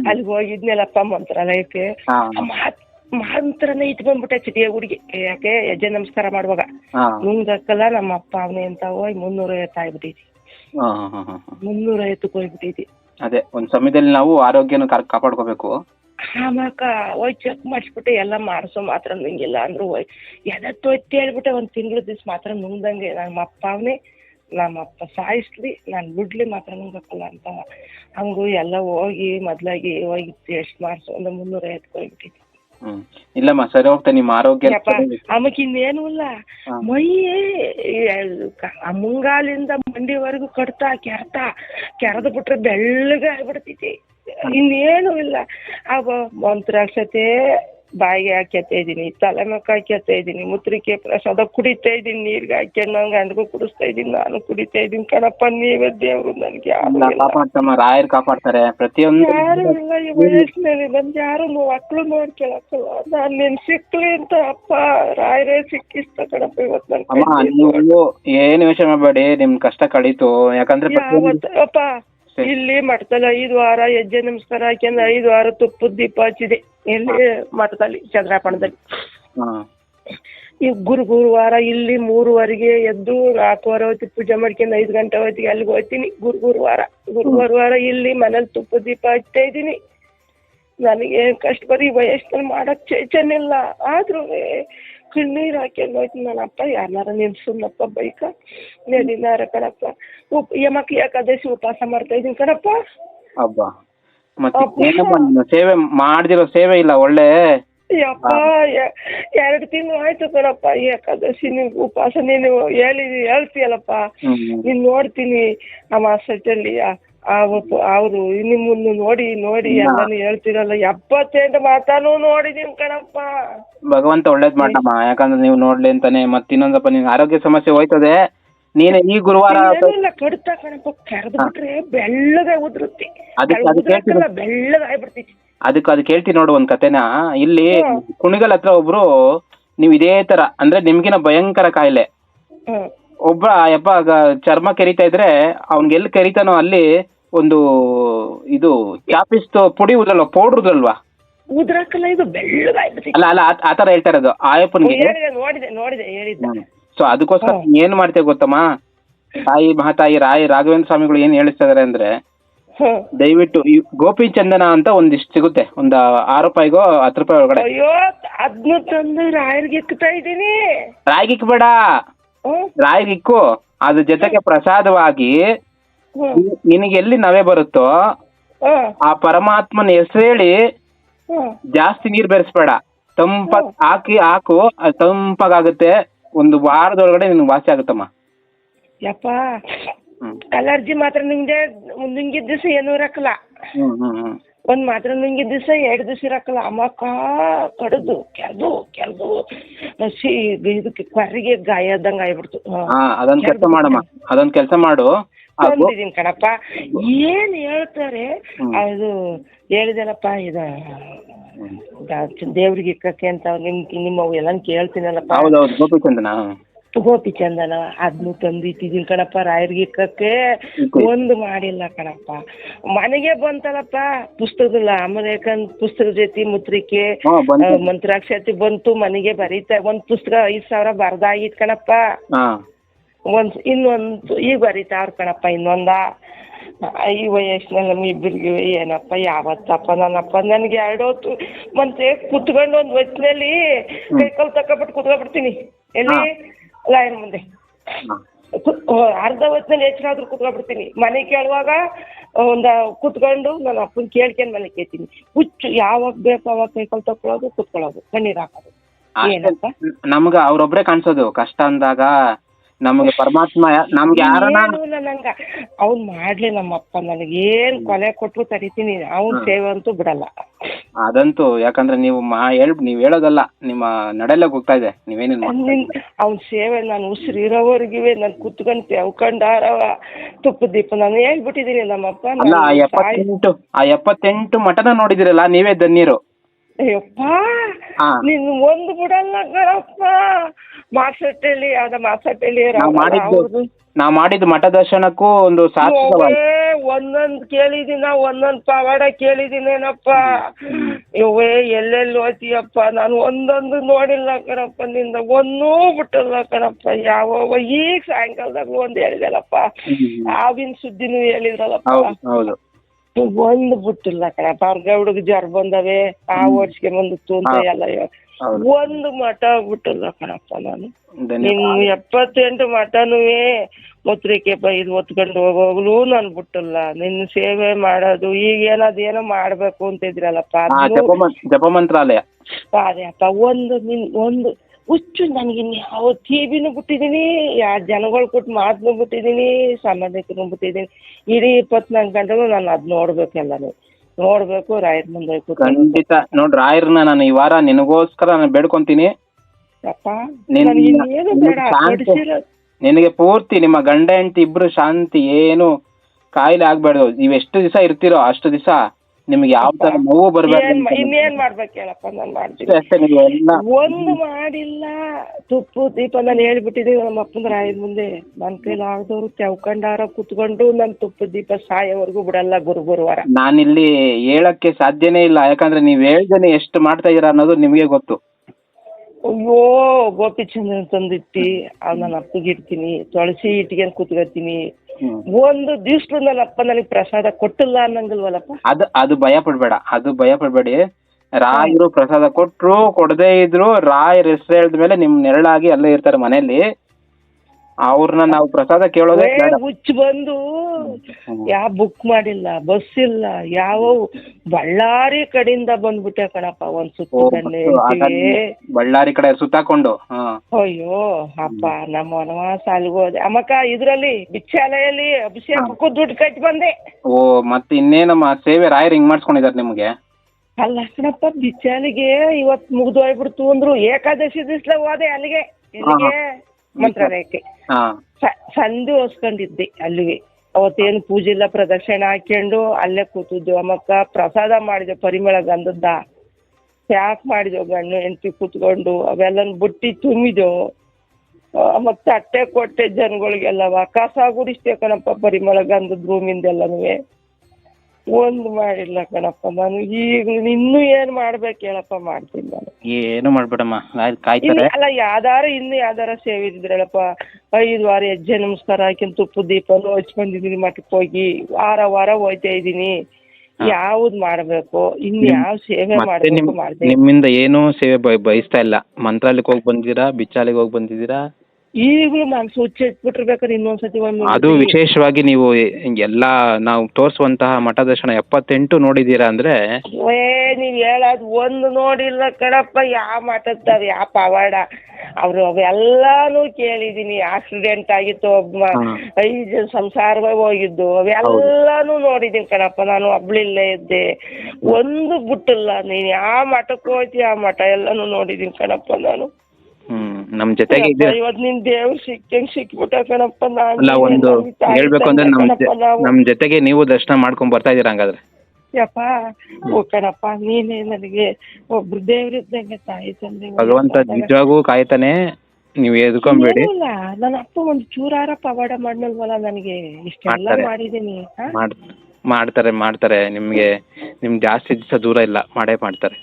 ಅಲ್ಲಿ ಹೋಗಿದ್ನಲ್ಲಪ್ಪ ಮಂತ್ರಾಲಯಕ್ಕೆ. ಹಾ. ಆ ಮಾತ್ ಮಂತ್ರನೇ ಇಟ್ಕೊಂಡ್ಬಿಟ್ಟೆ ಚಿಟಿಯ ಹುಡುಗಿ. ಯಾಕೆ ಹೆಜ್ಜೆ ನಮಸ್ಕಾರ ಮಾಡುವಾಗ. ಹಾ. ನುಂಗಾಕಲ್ಲ ನಮ್ಮ ಅಪ್ಪ ಅವನೇ ಅಂತ ಹೋಗಿ ಮುನ್ನೂರೈವತ್ತು ಆಗ್ಬಿಟ್ಟೈತಿ ಹಾ ಹಾ ಹಾ ಹಾ. ಮುನ್ನೂರೈವತ್ತಕ್ಕೆ ಹೋಗ್ಬಿಟ್ಟೈತಿ ಅದೇ ಒಂದ್ ಸಮಯದಲ್ಲಿ ನಾವು ಆರೋಗ್ಯನ ಕಾಪಾಡ್ಕೋಬೇಕು. ಆಮ್ಯಾಕ ಹೋಯ್ ಚೆಕ್ ಮಾಡಿಸ್ಬಿಟ್ಟು ಎಲ್ಲ ಮಾಡಿಸೋ ಮಾತ್ರ ನುಂಗಿಲ್ಲ. ಅಂದ್ರು ಹೋಯ್ ಎದತ್ತು ಎತ್ತಿ ಹೇಳ್ಬಿಟ್ಟೆ ಒಂದು ತಿಂಗಳು ದಿವ್ಸ ಮಾತ್ರ ನುಂಗ್ದಂಗೆ ನಮ್ಮ ಅಪ್ಪ ಅವನೇ ನಮ್ಮ ಅಪ್ಪ ಸಾಯಿಸ್ಲಿ ನಾನು ಬಿಡ್ಲಿ ಮಾತ್ರ ನುಂಗಕ್ಕಲ್ಲ ಅಂತ ಹಂಗು ಎಲ್ಲ ಹೋಗಿ ಮೊದ್ಲಾಗಿ ಹೋಗಿ ಟೆಸ್ಟ್ ಮಾಡಿಸು ಒಂದು ಮುನ್ನೂರೈವತ್ತು ಹೋಗ್ಬಿಟ್ಟಿದ್ದೆ ಹ್ಮ್. ಇಲ್ಲಮ್ಮ ಸರಿ ಹೋಗ್ತಾ ನಿಮ್ಮ ಆರೋಗ್ಯ ಆಮೇಲೆ ಇನ್ನೇನು ಇಲ್ಲ. ಮೈ ಆ ಮುಂಗಾಲಿಂದ ಮಂಡಿವರೆಗೂ ಕಡ್ತಾ ಕೆರ್ತಾ ಕೆರೆದು ಬಿಟ್ರೆ ಬೆಳ್ಳಗೆ ಆಗ್ಬಿಡ್ತೈತಿ. ಇನ್ನೇನು ಇಲ್ಲ. ಅವ ಮಂತ್ರಾಕ್ಷತೆ ಬಾಯಿಗೆ ಹಾಕ್ಯತಾ ಇದ್ದೀನಿ ತಲೆ ಮಕ್ಕ ಹಾಕ್ಯತಾ ಇದ್ದೀನಿ ಮುತ್ರಿಕೆ ಪ್ರಸಾದ ಕುಡಿತಾ ಇದ್ದೀನಿ ನೀರ್ಗೆ ಹಾಕ್ಯಂಡು ನಂಗೆ ಗಂಡಗೂ ಕುಡಿಸ್ತಾ ಇದ್ದೀನಿ ನಾನು ಕುಡಿತಾ ಇದ್ದೀನಿ ಕಣಪ್ಪ ನೀವೇ ದೇವ್ರು ನನ್ಗೆ ಯಾರು ಎಲ್ಲ ಇಲ್ಲ. ಕಾಪಾಡ್ತಮ್ಮ ರಾಯರ್ ಕಾಪಾಡ್ತಾರೆ ಪ್ರತಿಯೊಂದು ಯಾರು ಇಲ್ಲ ಈ ವಯಸ್ಸಿನಲ್ಲಿ ಬಂದು ಯಾರು ಮಕ್ಕಳು ನೋಡ್ಕೊಳಕ್ಕಲ್ಲ ನಾನು ನಿನ್ ಸಿಕ್ಲಿ ಅಂತ ಅಪ್ಪ ರಾಯರೇ ಸಿಕ್ಕಿಸ್ತ ಕಣಪ್ಪ ಇವತ್ತು ನನ್ಗೆ ಅಮ್ಮ ನೀವು ಏನು ಯೋಚನೆ ಮಾಡಬೇಡಿ ನಿಮ್ ಕಷ್ಟ ಕಳೀತು ಯಾಕಂದ್ರೆ ಪ್ರತಿಯೊಂದು- ಯಾವತ್ತು ಇಲ್ಲಿ ಮಠದಲ್ಲಿ ಐದು ವಾರ ಹೆಜ್ಜೆ ನಮಸ್ಕಾರ ಹಾಕ್ಯಂದು ಐದು ವಾರ ತುಪ್ಪದ ದೀಪ ಹಚ್ಚಿದೆ. ಇಲ್ಲಿ ಮಠದಲ್ಲಿ ಚಂದ್ರಾಪಣದಲ್ಲಿ ಹಾ. ಈ ಗುರು ಗುರುವಾರ ಇಲ್ಲಿ ಮೂರುವರೆಗೆ ಎದ್ದು ನಾಲ್ಕುವರೆ ಹೊತ್ತಿಗೆ ಪೂಜೆ ಮಾಡ್ಕೊಂಡು ಐದು ಗಂಟೆ ಹೊತ್ತಿಗೆ ಅಲ್ಲಿಗೆ ಹೋಗ್ತೀನಿ ಗುರು ಗುರುವಾರ. ಗುರು ಗುರುವಾರ ಇಲ್ಲಿ ಮನೇಲಿ ತುಪ್ಪ ದೀಪ ಹಚ್ತಾ ಇದ್ದೀನಿ. ನನಗೆ ಕಷ್ಟ ಬರೀ ವಯಸ್ಸಿನಲ್ಲಿ ಮಾಡಕ್ ಚೈತನ್ಯ ಇಲ್ಲ. ಆದ್ರೂ ಕಣ್ಣೀರು ಹಾಕ್ಯಂಡ್ ಹೋಯ್ತು ನನ್ನ ಅಪ್ಪ ಯಾರನ್ನಾರ ನಿಲ್ಸುನಪ್ಪ ಬೈಕ. ನಡಿನಾರ ಕಣಪ್ಪ ಉಪ್ ಯಮಕ್ ಏಕಾದಶಿ ಉಪವಾಸ ಮಾಡ್ತಾ ಇದೀನಿ ಕಣಪ್ಪ? ಹಬ್ಬ ಮತ್ತೆ ಅಬ್ಬಾ. ಏನಮ್ಮ ನೀನು ಸೇವೆ ಮಾಡ್ದಿರೋ ಸೇವೆ ಇಲ್ಲ ಒಳ್ಳೆ. ಯಪ್ಪ ಎರಡು ತಿಂಗಳು ಆಯ್ತು ಕಣಪ್ಪ ಏಕಾದಶಿ ನಿಮ್ ಉಪವಾಸ ನೀನು ಹೇಳಿ ಹೇಳ್ತೀಯಲ್ಲಪ್ಪ. ನೀನ್ ನೋಡ್ತೀನಿ ಆ ಮಾಸಲ್ಲಿ ಅವರು ನಿಮ್ಮನ್ನು ನೋಡಿ ನೋಡಿ ಎಲ್ಲಾನು ಹೇಳ್ತಿರಲ್ಲ. ಎಪ್ಪತ್ತೆಂಟು ಮಾತಾನು ನೋಡಿದೀನಿ ಕಣಪ್ಪ. ಭಗವಂತ ಒಳ್ಳೇದ್ ಮಾಡಮ್ಮ ಯಾಕಂದ್ರೆ ನೀವು ನೋಡ್ಲಿ ಅಂತಾನೆ. ಮತ್ತೆ ಇನ್ನೊಂದಪ್ಪ ನಿನ್ ಆರೋಗ್ಯ ಸಮಸ್ಯೆ ಹೋಯ್ತದೆ. ನೀನೆ ಈ ಗುರುವಾರ ಏನಿಲ್ಲ ಕಡಿತ ಕಣಪ್ಪ. ಕರೆದು ಬಿಟ್ರೆ ಬೆಳ್ಳಗೆ ಉದ್ರುತ್ತಿ. ಅದಕ್ಕೆ- ಅದಕ್ಕೆ ಉದ್ರಕ್ಕಲ್ಲ ಬೆಳ್ಳಗೆ ಅದಕ್ಕೆ ಅದಕ್ಕೆ ಹೇಳ್ತೀನಿ ನೋಡು ಒಂದ್ ಕತೆನ. ಇಲ್ಲಿ ಕುಣಿಗಲ್ ಹತ್ರ ಒಬ್ರು ನೀವು ಇದೇ ತರ ಅಂದ್ರೆ ನಿಮ್ಗಿನ ಭಯಂಕರ ಕಾಯಿಲೆ. ಒಬ್ಬ ಯಪ್ಪ ಚರ್ಮ ಕೆರಿತಾ ಇದ್ರೆ ಅವ್ನ್ಗೆ ಎಲ್ಲಿ ಕೆರಿತಾನೋ ಅಲ್ಲಿ ಒಂದು ಇದು ಚಾಪಿಸ್ತು ಪುಡಿ ಉದಲ್ವ ಪೌಡರ್ ಉದ್ರಲ್ವಾ? ಉದ್ರಕ್ಕಲ್ಲ ಇದು ಅಲ್ಲ ಅಲ್ಲ ಆ- ಆ ತರ ಹೇಳ್ತಾ ಇರೋದು ಆಯಪ್ಪನ್ಗೆ ಹೇಳಿದೆ ನೋಡಿದೆ ನೋಡಿದೆ ಹೇಳಿದ್ದ. ಸೊ ಅದಕ್ಕೋಸ್ಕರ ಏನ್ ಮಾಡ್ತೇವೆ ಗೊತ್ತಮ್ಮ? ತಾಯಿ ಮಹಾತಾಯಿ ರಾಯ ರಾಘವೇಂದ್ರ ಸ್ವಾಮಿಗಳು ಏನ್ ಹೇಳಿಸ್ತಾ ಇದಾರೆ ಅಂದ್ರೆ ಹ್ಮ್ ದಯವಿಟ್ಟು ಈ ಗೋಪಿ ಚಂದನ ಅಂತ ಒಂದಿಷ್ಟು ಸಿಗುತ್ತೆ. ಒಂದ್ ಆರು ರೂಪಾಯಿಗೋ ಹತ್ ರೂಪಾಯಿ ಒಳಗಡೆ. ಅಯ್ಯೋ ಅದ್ನ ತಂದು ರಾಯರ್ಗೆ ಇಕ್ತಾ ಇದ್ದೀನಿ. ರಾಯಿಗಿಕ್ ಬೇಡ ಹ್ಮ್. ರಾಯಿಗಿಕ್ಕು ಅದ್ರ ಜೊತೆಗೆ ಪ್ರಸಾದವಾಗಿ ನಿನಗೆ ಎಲ್ಲಿ ನವೆ ಬರುತ್ತೋ ಆ ಪರಮಾತ್ಮನ ಹೆಸರು ಹೇಳಿ ಜಾಸ್ತಿ ನೀರ್ ಬೆರೆಸ್ಬೇಡ. ತಂಪ ಹಾಕಿ ಹಾಕು ಅದು ತಂಪಾಗುತ್ತೆ ಒಂದು ವಾರದೊಳಗಡೆ ನಿನ್ಗೆ ವಾಸಿ ಆಗುತ್ತಮ್ಮ. ಯಪ್ಪ. ಅಲರ್ಜಿ ಮಾತ್ರ ನಿಂಗೆ ನುಂಗಿದ ದಿವಸ ಏನೂ ಇರಕಲ್ಲ ಹ್ಮ್ ಹ್ಮ್ ಹ್ಮ್. ಒಂದ್ ಮಾತ್ರ ನುಂಗಿದ ದಿವಸ ಎರಡು ದಿವಸ ಇರಕಲ್ಲ. ಅಮ್ಮಕ್ಕ ಕಡದು ಕೆಲ್ದು ಕೆಲ್ದು. ಸಿ ಇದಕ್ಕೆ ಕರಿಗೆ ಗಾಯ ಆದಂಗ ಆಗ್ಬಿಡ್ತು. ಹಾ ಅದೊಂದ್ ಕೆಲಸ ಮಾಡಮ್ಮ. ಅದೊಂದ್ ಕೆಲಸ ಮಾಡು. ತಂದಿದೀನಿ ಕಣಪ್ಪ. ಏನ್ ಹೇಳ್ತಾರೆ? ಅದು ಹೇಳಿದಾರಪ್ಪ ಇದ ದೇವ್ರಿಗೆ ಇಕ್ಕಕ್ಕೆ ಅಂತ ನಿಮ್ ನಿಮ್ಮ ಎಲ್ಲ ಕೇಳ್ತೀನಲ್ಲಪ್ಪ. ಹೌದೌದು ಗೋಪಿ ಚಂದನ ಹ್ಮ್. ಗೋಪಿ ಚಂದನ ಅದನ್ನು ತಂದಿಟ್ಟಿದೀನಿ ಕಣಪ್ಪ ರಾಯರ್ಗೆ ಇಕ್ಕಕ್ಕೆ ಇಕ್ಕಿ. ಒಂದು ಮಾಡಿಲ್ಲ ಕಣಪ್ಪ. ಮನೆಗೆ ಬಂತಲ್ಲಪ್ಪ ಪುಸ್ತಕದಲ್ಲ ಆಮೇಲೆ ಯಾಕಂದ್ ಪುಸ್ತಕ ಜೊತೆ ಮುತ್ರಿಕೆ ಮಂತ್ರಾಕ್ಷತಿ ಬಂತು. ಮನೆಗೆ ಬರೀತಾ ಒಂದ್ ಪುಸ್ತಕ ಐದ್ ಸಾವಿರ ಬರ್ದಾಗಿತ್ ಕಣಪ್ಪ. ಒಂದ್ ಇನ್ನೊಂದು ಈಗ ಬರೀತಾವ್ರ ಕಣಪ್ಪ ಇನ್ನೊಂದ ಈ ವಯಸ್ಸಿನಲ್ಲಿ ನಮ್ಮ ಇಬ್ಬರಿಗೆ ಏನಪ್ಪ ಯಾವತ್ತಪ್ಪ ನನ್ನಪ್ಪ ನನಗೆ ಎರಡು ಹೊತ್ತು ಮತ್ತೆ ಕುತ್ಕೊಂಡು ಒಂದ್ ಹೊತ್ತಿನಲ್ಲಿ ಕೈಕಾಲು ತಕೊಬಿಟ್ಟು ಕುತ್ಕೊಬಿಡ್ತೀನಿ. ಎಲ್ಲಿ? ಲಾಯರ್ ಮುಂದೆ. ಅರ್ಧ ಹೊತ್ತಿನಲ್ಲಿ ಹೆಚ್ಚಿನಾದ್ರೂ ಕುತ್ಕೊಬಿಡ್ತೀನಿ. ಮನೆ ಕೇಳುವಾಗ ಒಂದ ಕುತ್ಕೊಂಡು ನನ್ನ ಅಪ್ಪನ ಕೇಳ್ಕೊಂಡ್ ಮನೆ ಕೇಳ್ತೀನಿ. ಹುಚ್ಚು ಯಾವಾಗ ಬೇಕು ಅವಾಗ ಕೈಕಾಲು ತಕೊಳ್ಳೋದು ಕುತ್ಕೊಳ್ಳೋದು ಕಣ್ಣೀರು ಹಾಕೋದು. ನಮ್ಗ ಅವ್ರೊಬ್ರೇ ಕಾಣಿಸೋದು. ಕಷ್ಟ ಅಂದಾಗ ನಮಗೆ ಪರಮಾತ್ಮ ನಮ್ಗೆ ಯಾರನ್ನ ಏನು ಇಲ್ಲ ನಂಗ. ಅವ್ನ್ ಮಾಡ್ಲಿ ನಮ್ಮಪ್ಪ ನನಗೆ ಏನ್ ಕೊಲೆ ಕೊಟ್ರು ತರಿತೀನಿ ಅವ್ನ್ ಸೇವೆ ಅಂತೂ ಬಿಡಲ್ಲ. ಅದಂತೂ ಯಾಕಂದ್ರೆ ನೀವು ಮಾ ಹೇಳ್ ನೀವ್ ಹೇಳೋದಲ್ಲ ನಿಮ್ಮ ನಡೆಯಲ್ಲ ಹೋಗ್ತಾ ಇದೆ ನೀವೇನೇನು ಮಾಡ್ತಾ ನಿನ್. ಅವ್ನ್ ಸೇವೆ ನಾನು ಉಸಿರಿರೋವರೆಗಿವೆ ನಾನು ಕುತ್ಕೊಂಡ್ ತೆವ್ಕೊಂಡಾರವ ತುಪ್ಪ ದೀಪ ನಾನು ಹೇಳ್ಬಿಟ್ಟಿದೀನಿ ನಮ್ಮಪ್ಪ ಅಲ್ಲ ಆ ನಾನು ಸಾಯ್- ಎಪ್ಪತ್ತೆಂಟು ಆ ಎಪ್ಪತ್ತೆಂಟು ಮಠನ ನೋಡಿದಿರಲ್ಲ ನೀವೇ ಧನ್ಯರು ಅಯ್ಯಪ್ಪ ನಿನ್ನ ನೀನ್ ಒಂದು ಬಿಡಲ್ಲ ಕಣಪ್ಪ. ಮಾರ್ಸಟ್ಟಳ್ಳಿ ಅದ ಮಾರ್ಸಟ್ಟಳ್ಳಿ ನಾವ್ ಮಾಡಿದ್ದು ನಾವ್ ಮಾಡಿದ ಮಠ ದರ್ಶನಕ್ಕೂ ಒಂದು ಒಂದೊಂದ್ ಕೇಳಿದಿನ ಒಂದೊಂದ್ ಪವಾಡ ಕೇಳಿದಿನೇನಪ್ಪ. ಇವೇ ಎಲ್ಲೆಲ್ಲಿ ಹೋತಿಯಪ್ಪ ನಾನು ಒಂದೊಂದು ನೋಡಿಲ್ಲ ಕಣಪ್ಪ ನಿಂದ ಒಂದೂ ಬಿಟ್ಟಲ್ಲ ಕಣಪ್ಪ. ಯಾವ ಈಗ ಸಾಯಂಕಾಲದಾಗ ಒಂದ್ ಹೇಳಿದಲ್ಲಪ್ಪ ಆವಿನ ಸುದ್ದಿನೂ ಹೇಳಿದ್ರಲ್ಲಪ್ಪ. ಹೌದು. ಒಂದು ಬಿಟ್ಟಿಲ್ಲ ಕಣಪ್ಪ. ಅವ್ರಿಗೆ ಹುಡುಗ ಜ್ವರ ಬಂದವೆ ಆ ವರ್ಷಕ್ಕೆ ಬಂದಿತ್ತು ಅಂತ. ಎಲ್ಲ ಹೇಳ್- ಹೌದು. ಒಂದು ಮಠ ಬಿಟ್ಟಿಲ್ಲ ಕಣಪ್ಪ ನಾನು. ಧನ್ಯವಾದ. ನಿನ್ ಎಪ್ಪತ್ತೆಂಟು ಮಠನುವೆ ಮುದ್ರಿಕೆ ಇದು ಹೊತ್ಕೊಂಡು ಹೋಗೋಗ್ಲೂ ನಾನು ಬಿಟ್ಟಿಲ್ಲ ನಿನ್ನ ಸೇವೆ ಮಾಡೋದು ಈಗ ಏನೋ ಏನೋ ಮಾಡ್ಬೇಕು ಅಂತ ಇದ್ರಲ್ಲಪ್ಪ. ಹಾ ಅದ್ನೂ ಜಪ ಜಪ ಮಂತ್ರಾಲಯ. ಅದೇ ಅಪ್ಪ ಒಂದು ನಿನ್ ಒಂದು ಹುಚ್ಚು ನನಗೆ ಯಾವ ಟಿವಿನೂ ಬಿಟ್ಟಿದ್ದೀನಿ ಯಾ ಜನಗಳು ಕೊಟ್ಟು ಮಾತನ್ನು ಬಿಟ್ಟಿದ್ದೀನಿ ಸಂಬಂಧಿಕರು ಬಿಟ್ಟಿದ್ದೀನಿ. ಇಡೀ ಇಪ್ಪತ್ನಾಲ್ಕು ಗಂಟೆಗೂ ನಾನು ಅದು ನೋಡ್ಬೇಕು ರಾಯರ ಮುಂದೆ ಕೂತ್ಕೊಂಡು. ಖಂಡಿತ. ನೋಡ್ ರಾಯರ್ನ ನಾನು ಈ ವಾರ ನಿನಗೋಸ್ಕರ ನಾನು ಬೇಡ್ಕೊಂತೀನಿ. ಅಪ್ಪ ನನಗೆ ಇನ್ನೇನು ಬೇಡ. ನಿನ್ನ ಶಾಂತಿ- ಕೊಡಿಸಿರೋ ನಿನಗೆ ಪೂರ್ತಿ ನಿಮ್ಮ ಗಂಡ ಹೆಂಡತಿ ಇಬ್ರು ಶಾಂತಿ ಏನು ಕಾಯಿಲೆ ಆಗ್ಬೇಡ್ದು ನೀವು ಎಷ್ಟು ದಿವಸ ಇರ್ತೀರೋ ಅಷ್ಟು ದಿವಸ ನಿಮ್ಗೆ ಯಾವ ತರ ನೋವು ಬರ್ಬೇಕು ಇನ್ನೇನ್ ಮಾಡ್ಬೇಕು ಹೇಳಪ್ಪ ನಾನು ಮಾಡ್ತೀನಿ. ಅಷ್ಟೇ ಅಷ್ಟೇ ನೀವು ಎಲ್ಲ ಒಂದು ಮಾಡಿಲ್ಲ. ತುಪ್ಪು ದೀಪ ನಾನು ಹೇಳ್ಬಿಟ್ಟಿದ್ದೀನಿ ನಮ್ಮ ಅಪ್ಪನ ರಾಯದ ಮುಂದೆ. ನನ್ ಕೈಲಿ ಆಗದವ್ರು ತೆವ್ಕೊಂಡಾರ ಕುತ್ಕೊಂಡು ನನ್ ತುಪ್ಪ ದೀಪ ಸಾಯೋವರೆಗೂ ಬಿಡಲ್ಲ ಗುರು ಗುರುವಾರ. ನಾನಿಲ್ಲಿ ಹೇಳಕ್ಕೆ ಸಾಧ್ಯನೇ ಇಲ್ಲ. ಯಾಕಂದ್ರೆ ನೀವ್ ಹೇಳ್ದೇನೆ ಎಷ್ಟು ಮಾಡ್ತಾ ಇದೀರ ಅನ್ನೋದು ನಿಮ್ಗೆ ಗೊತ್ತು. ಅಯ್ಯೋ ಗೋಪಿಚಂದ್ರನ್ ತಂದಿಟ್ಟಿ. ಅವ್ ನನ್ನ ಅಪ್ಪಗೆ ಇಡ್ತೀನಿ. ತುಳಸಿ ಇಟ್ಕೊಂಡು ಕುತ್ಕೊತೀನಿ. ಒಂದು ದಿವ್ಸ ನನ್ನ ಅಪ್ಪ ನನಗೆ ಪ್ರಸಾದ ಕೊಟ್ಟಿಲ್ಲ ಅನ್ನಂಗಿಲ್ವಲ್ಲಪ್ಪ? ಅದು ಅದು ಭಯ ಪಡ್ಬೇಡ ಅದು ಭಯ ಪಡ್ಬೇಡಿ. ರಾಯರು ಪ್ರಸಾದ ಕೊಟ್ರು ಕೊಡದೇ ಇದ್ರು ರಾಯರ್ ಹೆಸರು ಹೇಳಿದ್ಮೇಲೆ ನಿಮ್ ನೆರಳಾಗಿ ಅಲ್ಲೇ ಇರ್ತಾರೆ ಮನೆಯಲ್ಲಿ. ಅವ್ರನ್ನ ನಾವು ಪ್ರಸಾದ ಕೇಳೋದೇ ಹುಚ್ಚು ಬೇಡ. ಹುಚ್ಚ ಬಂದು ಯಾವ ಬುಕ್ ಮಾಡಿಲ್ಲ ಬಸ್ ಇಲ್ಲ ಯಾವ ಬಳ್ಳಾರಿ ಕಡೆಯಿಂದ ಬಂದ್ಬಿಟ್ಟೆ ಕಣಪ್ಪ ಒಂದ್ ಓ, ಸುತ್ತು ಬಳ್ಳಾರಿ ಕಡೆ ಸುತ್ತಾಕೊಂಡು ಹಾ. ಅಯ್ಯೋ ಅಪ್ಪ ನಮ್ಮ ವನವಾಸ ಅಲ್ಲಿಗೆ ಹೋದೆ. ಅಮ್ಮಕ್ಕ ಇದ್ರಲ್ಲಿ ಬಿಚ್ಚಾಲಯಲ್ಲಿ ಅಭಿಷೇಕಕ್ಕೂ ದುಡ್ಡು ಕಟ್ಟಿ ಬಂದೆ. ಓ ಮತ್ತೆ ಇನ್ನೇನಮ್ಮ ಸೇವೆ ರಾಯರ್ ಹಿಂಗ್ ಮಾಡ್ಸ್ಕೊಂಡಿದಾರೆ ನಿಮ್ಗೆ? ಅಲ್ಲ ಕಣಪ್ಪ ಬಿಚ್ಚಾಲಿಗೆ ಇವತ್ ಮುಗ್ದು ಹೋಗ್ಬಿಡ್ತು ಅಂದ್ರು ಏಕಾದಶಿ ದಿವ್ಸ ಹೋದೆ ಅಲ್ಲಿಗೆ ಎಲ್ಲಿಗೆ ಮಂತ್ರಾಲಯಕ್ಕೆ ಸಂದು ಹೊಸ್ಕೊಂಡಿದ್ದೆ ಅಲ್ಲಿಗೆ. ಅವತ್ತೇನು ಪೂಜೆ ಇಲ್ಲ ಪ್ರದಕ್ಷಿಣೆ ಹಾಕೊಂಡು ಅಲ್ಲೇ ಕೂತಿದ್ದು. ಅಮ್ಮಕ್ಕ ಪ್ರಸಾದ ಮಾಡಿದೆ ಪರಿಮಳ ಗಂಧದ ಪ್ಯಾಕ್ ಮಾಡಿದೆವು ಗಣ್ಣು ಹೆಂಡತಿ ಕೂತ್ಕೊಂಡು. ಅವೆಲ್ಲ ಬುಟ್ಟಿ ತುಂಬಿದೆವು. ಮತ್ತೆ ತಟ್ಟೆ ಕೊಟ್ಟೆ ಜನಗಳಿಗೆಲ್ಲವ ಕಸ ಗುಡಿಸ್ತೆ ಕಣಪ್ಪ ಪರಿಮಳ ಗಂಧದ ರೂಮಿಂದೆಲ್ಲನೂ ಒಂದು ಮಾಡಿಲ್ಲ ಕಣಪ್ಪ ನಾನು ಈಗ ಇನ್ನು ಏನು ಮಾಡ್ಬೇಕು ಹೇಳಪ್ಪ ಮಾಡ್ತೀನಿ ನಾನು. ಏನು ಮಾಡ್ಬೇಡಮ್ಮ ಆಯ್ತು ಇನ್ನು ಕಾಯ್ತಾರೆ ಅಲ್ಲ ಯಾವ್ದಾರ ಇನ್ನು ಯಾವ್ದಾರ ಸೇವೆ ಇದ್ರಲ್ಲಪ್ಪ ಐದು ವಾರ ಹೆಜ್ಜೆ ನಮಸ್ಕಾರ ಹಾಕ್ಯಂಡ್ ತುಪ್ಪ ದೀಪನು ಹಚ್ಕೊಂಡಿದೀನಿ ಮಠಕ್ಕೆ ಹೋಗಿ. ವಾರ ವಾರ ಹೋಯ್ತಾ ಇದ್ದೀನಿ. ಯಾವ್ದು ಮಾಡ್ಬೇಕು ಇನ್ ಯಾವ ಸೇವೆ ಮತ್ತೆ ನಿಮ್ ಮಾಡ್ಬೇಕು. ಮಾಡ್ತೀನಿ ನಿಮ್ಮಿಂದ ಏನು ಸೇವೆ ಬಯ ಬಯಸ್ತಾ ಇಲ್ಲ. ಮಂತ್ರಾಲಯಕ್ಕೆ ಹೋಗಿ ಬಂದಿದ್ದೀರಾ ಬಿಚ್ಚಾಲಿಗೆ ಹೋಗಿ ಬಂದಿದ್ದೀರಾ? ಈಗಲೂ ನಾನು ಸುಚ್ಚ ಇಟ್ಬಿಟ್ಟಿರ್ಬೇಕಾದ್ರೆ ಇನ್ನೊಂದ್ಸತಿ ಒಂದು ಅದು ವಿಶೇಷವಾಗಿ ನೀವು ಎಲ್ಲ ನಾವು ತೋರಿಸುವಂತಹ ಮಠದರ್ಶನ ಎಪ್ಪತ್ತೆಂಟು ನೋಡಿದ್ದೀರಾ ಅಂದ್ರೆ ಏ ನೀವ್ ಹೇಳೋದು ಒಂದು ನೋಡಿಲ್ಲ ಕಣಪ್ಪ ಯಾವ ಮಾತಾಡ್ತಾರ ಯಾವ ಪವಾಡ. ಅವ್ರು ಅವೆಲ್ಲಾನು ಕೇಳಿದೀನಿ ಆಕ್ಸಿಡೆಂಟ್ ಆಗಿತ್ತು ಒಬ್ಬ. ಐದು ಸಂಸಾರವೇ ಹೋಗಿದ್ದು ಅವೆಲ್ಲಾನು ನೋಡಿದೀನಿ ಕಣಪ್ಪ ನಾನು ಒಬ್ಳಿಲ್ಲೇ ಇದ್ದೆ. ಒಂದು ಬಿಟ್ಟಿಲ್ಲ ನೀನ್ ಯಾವ ಮಠಕ್ಕೆ ಹೋಯ್ತಿ ಆ ಮಠ ಎಲ್ಲಾನು ನೋಡಿದೀನಿ ಕಣಪ್ಪ ನಾನು. ನಮ್ ಜೊತೆಗೆ ಇದೆ ಇವತ್ತು ನಿನ್ ದೇವ್ರು ಸಿಕ್ಕಂಗ್ ಸಿಕ್ಬಿಟ್ಟ ಕಣಪ್ಪ ನಾನು? ಅಲ್ಲ ಒಂದು ಹೇಳ್ಬೇಕು ಅಂದ್ರೆ ತಂದೆ ನಮ್ ಕಣಪ್ಪ ಜ- ನಾವು. ನಮ್ ಜೊತೆಗೆ ನೀವು ದರ್ಶನ ಮಾಡ್ಕೊಂಡ್ ಬರ್ತಾ ಇದೀರಾ ಹಂಗಾದ್ರೆ? ಯಪ್ಪ ಓ ಕಣಪ್ಪ ನೀನೇ ನನಗೆ ಒಬ್ರು ದೇವ್ರಿದ್ದಂಗೆ ತಾಯಿ ತಂದೆ ಭಗವಂತ ನಿಜವಾಗೂ ಕಾಯ್ತಾನೆ ನೀವು ಎದ್ಕೊಂಬೇಡಿ. ನನ್ನ ಅಪ್ಪ ಒಂದು ಚೂರಾರ ಪವಾಡ ಮಾಡ್ನಲ್ವಲ್ಲ ನನಗೆ? ಇಷ್ಟೆಲ್ಲ ಮಾಡ್ತಾರೆ. ಮಾಡಿದೀನಿ ಹಾ? ಮಾಡ್ ಮಾಡ್ತಾರೆ ಮಾಡ್ತಾರೆ. ನಿಮ್ಗೆ ನಿಮ್ ಜಾಸ್ತಿ ದಿವಸ ದೂರ ಇಲ್ಲ ಮಾಡೇ ಮಾಡ್ತಾರೆ.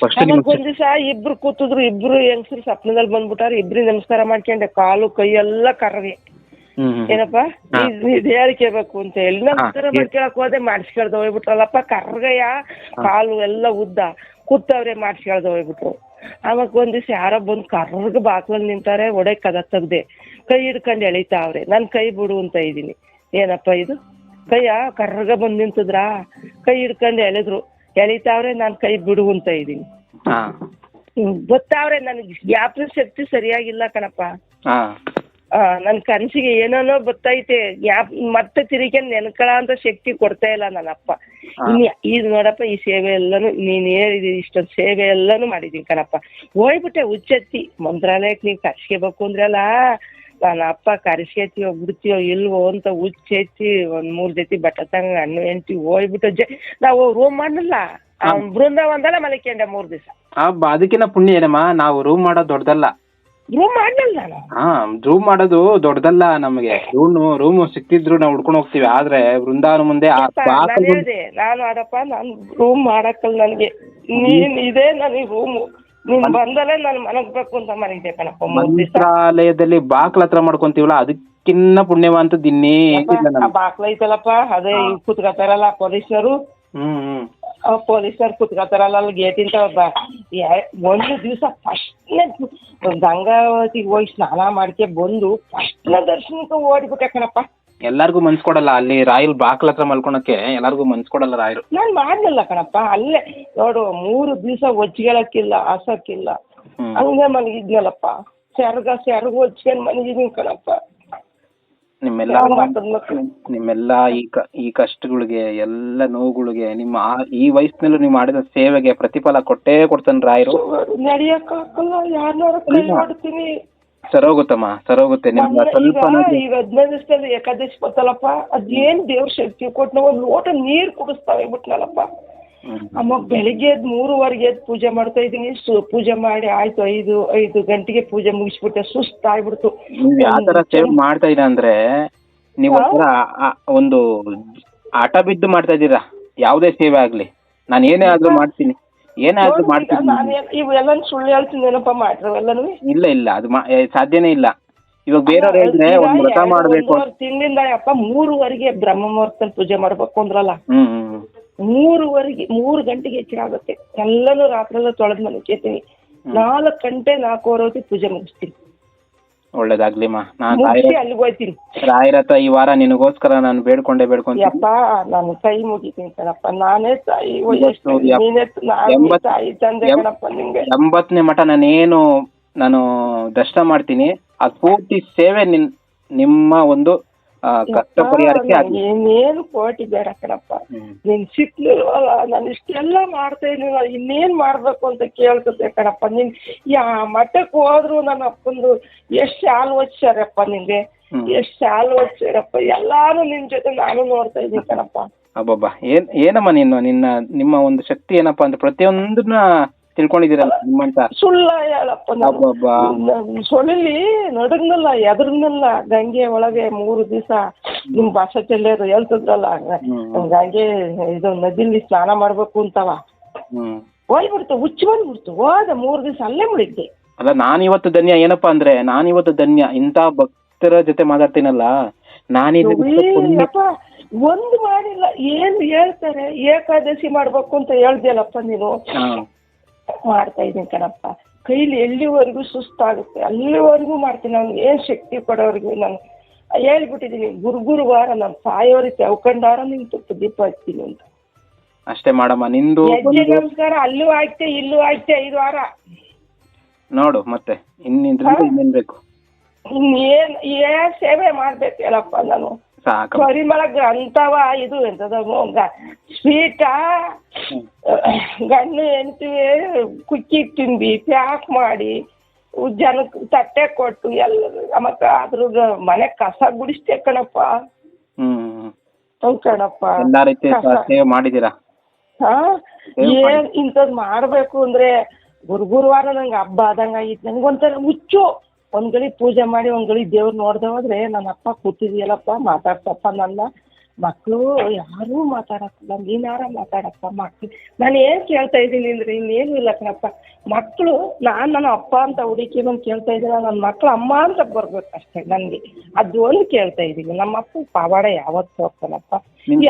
ಫಸ್ಟ್ ನಿಮ್ಗೆ ಒಂದ್ ದಿವಸ ಇಬ್ರು ಕೂತಿದ್ರು ಇಬ್ರು ಹೆಂಗಸರು ಸ್ವಪ್ನದಲ್ಲಿ ಬಂದ್ಬಿಟ್ಟಾರ ಇಬ್ರು ನಮಸ್ಕಾರ ಮಾಡ್ಕೊಂಡೆ ಕಾಲು ಕೈ ಎಲ್ಲ ಕರ್ರಿ. ಏನಪ್ಪ? ಹಾ. ಕೇಳ್ಬೇಕು ಅಂತ ಹೇಳಿ. ನಮಸ್ಕಾರ. ಮಾಡ್ಕೊಳಕ್ ಹೋದೆ ಮಾಡಿಸ್ಕೊಳ್ದ ಹೋಗ್ಬಿಟ್ರಲ್ಲಪ್ಪ ಕರ್ಗಯ್ಯ ಕಾಲು ಎಲ್ಲ ಉದ್ದ. ಕೂತವ್ರೆ ಮಾಡಿಸ್ಕೊಳ್ದ ಹೋಗ್ಬಿಟ್ರು. ಆವಾಗ ಒಂದ್ ದಿವಸ ಯಾರೋ ಬಂದು ಕರ್ಗ ಬಾಕ್ಲಲ್ಲಿ ನಿಂತಾರೆ ಒಡೆ ಕದ ತೆಗ್ದೆ. ಕೈ ಹಿಡ್ಕೊಂಡು ಎಳಿತಾವ್ರೆ ನನ್ ಕೈ ಬಿಡು ಅಂತ ಇದೀನಿ ಏನಪ್ಪ ಇದು? ಕೈಯ ಕರ್ರಗ ಬಂದು ನಿಂತಿದ್ರಾ? ಕೈ ಹಿಡ್ಕೊಂಡು ಎಳೆದ್ರು. ಎಳಿತಾವ್ರೆ ನಾನು ಕೈ ಬಿಡುವಂತ ಇದೀನಿ ಇದ್ದೀನಿ. ಹಾ. ಹ್ಮ್, ಗೊತ್ತಾವ್ರೆ ನನಗೆ ಜ್ಞಾಪನ ಶಕ್ತಿ ಸರಿಯಾಗಿಲ್ಲ ಕಣಪ್ಪ. ಹಾ. ಆ, ನನ್ ಕನ್ಸಿಗೆ ಏನೇನೋ ಗೊತ್ತೈತೆ ಜ್ಞಾಪ ಮತ್ತೆ ತಿರುಗಿ ನೆನ್ಕೊಳ ಅಂತ ಶಕ್ತಿ ಕೊಡ್ತಾ ಇಲ್ಲ ನನ್ನಪ್ಪ ಇನ್ನು ಇದು ನೋಡಪ್ಪ ಈ ಸೇವೆ ಎಲ್ಲಾನು ನೀನ್ ಹೇಳಿದಿ ಇಷ್ಟೊಂದು ಸೇವೆ ಎಲ್ಲಾನು ಮಾಡಿದೀನಿ ಕಣಪ್ಪ. ಹೋಗ್ಬಿಟ್ಟೆ ಉಚ್ಚತ್ತಿ ಮಂತ್ರಾಲಯಕ್ಕೆ ನೀವು ಕರ್ಸ್ಕೋಬೇಕು ಅಂದ್ರಲ್ಲ ನನ್ನ ಅಪ್ಪ ಕರ್ಸ್ಕೊತೀಯೋ ಬಿಡ್ತೀಯೋ ಇಲ್ವೋ ಅಂತ ಹುಚ್ಚೆಚ್ಚಿ ಒಂದ್ ಮೂರ್ ಜೊತೆ ಬಟ್ಟೆ ತಂಗ ಹಣ್ಣು ಹೆಂಡ್ತಿ ಹೋಗ್ಬಿಟ್ಟು ಜ ನಾವು ರೂಮ್ ಮಾಡಲ್ಲ. ಬೃಂದಾವನದಲ್ಲ ಮಲಿಕೊಂಡೆ ಮೂರ್ ದಿವಸ. ಆ, ಬ- ಅದಕ್ಕಿಂತ ಪುಣ್ಯ ಏನಮ್ಮ ನಾವು ರೂಮ್ ಮಾಡೋದು ದೊಡ್ಡದಲ್ಲ. ರೂಮ್ ಮಾಡಲ್ಲ ನಾನು. ಹಾ ರೂಮ್ ಮಾಡೋದು ದೊಡ್ಡದಲ್ಲ ನಮಗೆ. ರೂಮ್ ರೂಮ್ ಸಿಕ್ತಿದ್ರು ನಾವು ಹುಡ್ಕೊಂಡು ಹೋಗ್ತೀವಿ ಆದ್ರೆ ವೃಂದಾವನ ಮುಂದೆ ಆ ನಾನು ಹೇಳಿದೆ ನಾನು ಆಡಪ್ಪ ನಾನು ರೂಮ್ ಮಾಡಕ್ಕಲ್ಲ ನನಗೆ. ನೀನ್ ಇದೆ ನನಗೆ ರೂಮು ನೀನ್ ಬಂದಲೇ ನಾನು ಮನಗ್ಬೇಕು ಅಂತ ಮನೆಗೆ ಕಣಪ್ಪ ಮೂರ್ ದಿವಸ. ಮಂತ್ರಾಲಯದಲ್ಲಿ ಬಾಕ್ಲ ಹತ್ರ ಮಾಡ್ಕೊಂತೀವಲ್ಲ ಅದಕ್ಕಿನ್ನ ಪುಣ್ಯವಂತದ್ದು ಇನ್ನೇನಿಲ್ಲ ಆ ನಮ್ಗೆ. ಬಾಕ್ಲ ಐತಲ್ಲಪ್ಪ ಅದೇ ಈಗ ಕುತ್ಕೋತಾರಲ್ಲ ಪೊಲೀಸರು ಹ್ಮ್ ಹ್ಮ್. ಪೊಲೀಸರು ಕುತ್ಕೋತಾರಲ್ಲ ಅಲ್ಲಿ ಗೇಟಿಂದ ಒಂದು ದಿವಸ ಫಸ್ಟ್ನೇ ಗಂಗಾವತಿಗೆ ಹೋಗಿ ಸ್ನಾನ ಮಾಡ್ಕೆ ಬಂದು ಫಸ್ಟ್ನೇ ದರ್ಶನಕ್ಕೆ ಓಡಿಬಿಟ್ಟೆ ಕಣಪ್ಪ. ಎಲ್ಲಾರ್ಗು ಮನ್ಸ್ ಕೊಡಲ್ಲ. ಅಲ್ಲಿ ರಾಯಲ್ ಬಾಕ್ಲ ಹತ್ರ ಮಲ್ಕೊಳಕ್ಕೆ ಎಲ್ಲಾರ್ಗು ಮನ್ಸ್ ಕೊಡಲ್ಲ ರಾಯರು ನಾನು ಮಾಡಲಿಲ್ಲ ಕಣಪ್ಪ. ಅಲ್ಲೇ ನೋಡು ಮೂರು ದಿವಸ ಒಚ್ಕೊಳಕ್ಕಿಲ್ಲ ಹಾಸಕ್ಕಿಲ್ಲ ಹಂಗೆ ಮಲಗಿದ್ನಲ್ಲಪ್ಪ. ಸೆರ್ಗ ಸೆರ್ಗ ಹೊಚ್ಕೊಂಡ್ ಮಲಗಿದೀನಿ ಕಣಪ್ಪ. ನಿಮ್ಮೆಲ್ಲ? ನಿಮ್ಮೆಲ್ಲ ಈ ಕ ಈ ಕಷ್ಟಗಳಿಗೆ ಎಲ್ಲ ನೋವುಗಳಿಗೆ ನಿಮ್ಮ ಆ- ಈ ವಯಸ್ಸಿನಲ್ಲೂ ನೀವು ಮಾಡಿದ ಸೇವೆಗೆ ಪ್ರತಿಫಲ ಕೊಟ್ಟೇ ಕೊಡ್ತಾನೆ ರಾಯರು. ನಡಿಯಕ್ಕಾಗಲ್ಲ. ಯಾರು ಕೈ ಮಾಡ್ತೀನಿ. ಸರೋಗುತ್ತಮ್ಮ ಸರೋಗುತ್ತೆ ನಿಮ್ಗೆ ಸ್ವಲ್ಪ ಈಗ ಹದಿನೈದು ಏಕಾದಶಿ ಬರ್ತಲ್ಲಪ್ಪ ಅದೇನ್ ದೇವ್ರ ಶಕ್ತಿ ಕೊಟ್ಟು ನಾವು ಒಂದು ಲೋಟ ನೀರ್ ಕುಡಿಸ್ತಾವೆ ಬಿಟ್ನಲ್ಲಪ್ಪ ಅಮ್ಮ ಬೆಳಿಗ್ಗೆ ಎದ್ ಮೂರುವರೆಗೆ ಎದ್ದು ಪೂಜೆ ಮಾಡ್ತಾ ಇದೀನಿ ಪೂಜೆ ಮಾಡಿ ಆಯ್ತು ಐದು ಐದು ಗಂಟೆಗೆ ಪೂಜೆ ಮುಗಿಸ್ಬಿಟ್ಟೆ ಸುಸ್ತಾಗ್ಬಿಡ್ತು ನೀವು ಯಾವ ತರ ಸೇವೆ ಮಾಡ್ತಾ ಇದ್ದೀರಾ ಅಂದ್ರೆ ನೀವು ಒಂಥರ ಒಂದು ಆಟ ಬಿದ್ದು ಮಾಡ್ತಾ ಇದ್ದೀರಾ ಯಾವುದೇ ಸೇವೆ ಆಗ್ಲಿ. ನಾನು ಏನೇ ಆದ್ರೂ ಮಾಡ್ತೀನಿ. ಏನೇ ಆದ್ರೂ ಮಾಡ್ತೀನಿ ನಾನು ಸುಳ್ಳು ಹೇಳ್ತಿದ್ದೇನಪ್ಪ ಮಾಡ್ರಿ ಎಲ್ಲನೂ? ಇಲ್ಲ ಇಲ್ಲ ಅದು ಮಾ- ಏ, ಸಾಧ್ಯನೇ ಇಲ್ಲ. ಇವಾಗ ಬೇರೆಯವ್ರು ಹೇಳಿದ್ರೆ ಒಂದು ವ್ರತ ಮಾಡಬೇಕು ತಿಂಗಳಿಂದ ಅಪ್ಪ ಮೂರುವರೆಗೆ ಬ್ರಹ್ಮ ಮುಹೂರ್ತದಲ್ಲಿ ಪೂಜೆ ಮಾಡ್ಬೇಕು ಅಂದ್ರಲ್ಲ. ಹ್ಮ್ ಹ್ಮ್ ಹ್ಮ್. ಮೂರುವರೆಗೆ ಮೂರು ಗಂಟೆಗೆ ಹೆಚ್ಚಿನ ಆಗುತ್ತೆ. ಎಲ್ಲಾನು ರಾತ್ರಿ ಎಲ್ಲ ಮನೆ ಕೇಳ್ತೀನಿ. ನಾಲ್ಕು ಗಂಟೆ ನಾಲ್ಕೂವರೆ ಹೊತ್ತಿಗೆ ಪೂಜೆ ಮುಗಿಸ್ತೀನಿ. ಒಳ್ಳೇದಾಗ್ಲಿಮ್ಮ ನಾನು ರಾಯರ ಮುಗಿಸಿ ಅಲ್ಲಿಗೆ ಹೋಗ್ತೀನಿ. ರಾಯರ ಹತ್ರ ಈ ವಾರ ನಿನಗೋಸ್ಕರ ನಾನು ಬೇಡ್ಕೊಂಡೆ ಬೇಡ್ಕೊಂತೀನಿ. ಯಪ್ಪ ನಾನು ಕೈ ಮುಗಿತೀನಿ ಕಣಪ್ಪ. ನಾನೇ ತಾಯಿ ಇವತ್ತು ಎಷ್ಟು ಎಪ್- ನೀನೇ ನಾನೇ ಎಂಬತ್ತು- ತಾಯಿ ತಂದೆ ಎಂ- ಕಣಪ್ಪ ನಿಂಗೆ. ಎಂಬತ್ತನೇ ಮಠ ನಾನೇನು ನಾನು ದರ್ಶನ ಮಾಡ್ತೀನಿ. ಆ ಪೂರ್ತಿ ಸೇವೆ ನಿನ್ ನಿಮ್ಮ ಒಂದು ಕಷ್ಟ ಪರಿಹಾರಕ್ಕೆ ಇನ್ನೇನು ಕೋಟಿ ಬೇಡ ಕಣಪ್ಪ. ನೀನ್ ಸಿಕ್ಲಿಲ್ವಲ್ಲ ನಾನು ಇಷ್ಟೆಲ್ಲ ಮಾಡ್ತಾ ಇದೀನಿ ಇನ್ನೇನ್ ಮಾಡ್ಬೇಕು ಅಂತ ಕೇಳ್ತದೆ ಕಣಪ್ಪ. ನೀನ್ ಯಾ ಮಠಕ್ಕೆ ಹೋದ್ರು ನನ್ನ ಅಪ್ಪಂದು ಎಷ್ಟ್ ಶಾಲು ಒಚ್ಚಾರಪ್ಪ ನಿಂಗೆ. ಎಷ್ಟ್ ಶಾಲು ಒಚ್ಚಾರಪ್ಪ ಎಲ್ಲಾನು ನಿನ್ ಜೊತೆ ನಾನು ನೋಡ್ತಾ ಇದ್ದೀನಿ ಕಣಪ್ಪ. ಅಬ್ಬಬ್ಬಾ ಏನ್ ಏನಮ್ಮ ನೀನು? ನಿನ್ನ ನಿಮ್ಮ ಒಂದು ಶಕ್ತಿ ಏನಪ್ಪಾ ಅಂದ್ರೆ ಪ್ರತಿಯೊಂದನ್ನ ತಿಳ್ಕೊಂಡಿದ್ದೀರಲ್ಲ ನಿಮ್ಮಂತ ಸುಳ್ಳ ಹೇಳಪ್ಪ ನಾನು. ಅಬ್ಬಬ್ಬಾ. ನಾನ್ ಸೊಳಿಲಿ ನಡುಗ್ನಲ್ಲ ಎದುರ್ನಲ್ಲ ಗಂಗೆ ಒಳಗೆ ಮೂರು ದಿವಸ ನಿಮ್ ಭಾಷೆ ಚೆಲ್ಲರು ಹೇಳ್ತಿದ್ರಲ್ಲ ಗಂಗೆ ಇದು ನದಿಲಿ ಸ್ನಾನ ಮಾಡ್ಬೇಕು ಅಂತವ. ಹ್ಮ್. ಬಿಡ್ತು ಹುಚ್ಚು ಬಂದ್ಬಿಡ್ತು ಹೋದ ಮೂರು ದಿವಸ ಅಲ್ಲೇ ಮುಳಿದ್ದೆ ಅಲ್ಲ ನಾನಿವತ್ತು ಧನ್ಯ ಏನಪ್ಪಾ ಅಂದ್ರೆ ನಾನಿವತ್ತು ಧನ್ಯ ಇಂತ ಭಕ್ತರ ಜೊತೆ ಮಾತಾಡ್ತೀನಲ್ಲ ನಾನಿಲ್ಲಿ ಅಪ್ಪ ಒಂದು ಮಾಡಿಲ್ಲ ಏನ್ ಹೇಳ್ತಾರೆ ಏಕಾದಶಿ ಮಾಡ್ಬೇಕು ಅಂತ ಹೇಳ್ದಲ್ಲಪ್ಪ ನೀನು. ಹಾ. ಮಾಡ್ತಾ ಇದ್ದೀನಿ ಕಣಪ್ಪ. ಕೈಲಿ ಎಲ್ಲಿವರೆಗೂ ಸುಸ್ತಾಗುತ್ತೆ ಅಲ್ಲಿವರೆಗೂ ಮಾಡ್ತೀನಿ ಅವ್ನಿಗೆ ಏನ್ ಶಕ್ತಿ ಕೊಡೋರ್ಗು ನಾನು ಹೇಳ್ಬಿಟ್ಟಿದ್ದೀನಿ ಗುರು ವಾರ ನಾನು ಸಾಯೋರಿತಿ ಅವ್ಕಂಡಾರ ನಿನ್ ತುಪ್ಪ ದೀಪ ಹಚ್ತೀನಿ ಅಂತ. ಅಷ್ಟೇ ಮಾಡಮ್ಮ ನಿಂದು ಹೆಜ್ಜೆ ನಮಸ್ಕಾರ ಅಲ್ಲೂ ಆಯ್ತೆ ಇಲ್ಲೂ ಆಯ್ತೆ ಐದು ವಾರ. ನೋಡು ಮತ್ತೆ ಇನ್ನಿಂದ್ರಿಂದ ಇನ್ನೇನ್ ಬೇಕು? ಇನ್ನೇನ್ ಏನ್ ಸೇವೆ ಮಾಡ್ಬೇಕು ಹೇಳಪ್ಪ ನಾನು. ಸಾಕ ಪರಿಮಳ ಗ್ರಂಥವ ಇದು ಎಂತದ ಸ್ವೀಟ ಗಂಡು ಹೆಂಡತಿ ಕುಕ್ಕಿ ತಿಂದು ಪ್ಯಾಕ್ ಮಾಡಿ ಜನಕ್ಕೆ ತಟ್ಟೆ ಕೊಟ್ಟು ಎಲ್ಲ ಮತ್ತೆ ಅದ್ರ ಮನೆ ಕಸ ಗುಡಿಸ್ತೆ ಕಣಪ್ಪ. ಹ್ಮ್. ಹ್ಞೂ ಕಣಪ್ಪ. ಎಲ್ಲಾ ರೀತಿ. ಸೇವೆ ಹಾ? ಏನ್ ಇಂಥದ್ ಮಾಡ್ಬೇಕು ಅಂದ್ರೆ ಗುರು ಗುರುವಾರ ನಂಗೆ ಹಬ್ಬ ಆದಂಗ ಆಗಿತ್ತು. ನಂಗೆ ಒಂಥರ ಹುಚ್ಚು. ಒಂದ್ ಗಳಿ ಪೂಜೆ ಮಾಡಿ ಒಂದ್ ಗಳಿ ದೇವ್ರು ನೋಡ್ದೆ ಹೋದ್ರೆ ನನ್ನ ಅಪ್ಪ ಕೂತಿದ್ಯಲ್ಲಪ್ಪ ಮಾತಾಡ್ತಪ್ಪ ನನ್ನ. ಮಕ್ಕಳು ಯಾರೂ ಮಾತಾಡಕ್ ನೀನ್ ಯಾರ ಮಾತಾಡಪ್ಪ ಮಕ್ಳು ನಾನು ಏನ್ ಕೇಳ್ತಾ ಇದ್ದೀನಿ ಅಂದ್ರೆ ಇನ್ನೇನು ಇಲ್ಲ ಕಣಪ್ಪ. ಮಕ್ಕಳು ನಾನ್ ನನ್ನ ಅಪ್ಪ ಅಂತ ಹುಡುಕಿ ನಮ್ ಕೇಳ್ತಾ ಇದ್ದೀನಿ ನನ್ನ ಮಕ್ಳು ಅಮ್ಮ ಅಂತ ಬರ್ಬೇಕು ಅಷ್ಟೇ ನನ್ಗೆ ಅದು ಒಂದು ಕೇಳ್ತಾ ಇದ್ದೀನಿ. ನಮ್ಮ ಅಪ್ಪ ಪವಾಡ ಯಾವತ್ತು ಹೋಗ್ತಾನಪ್ಪ.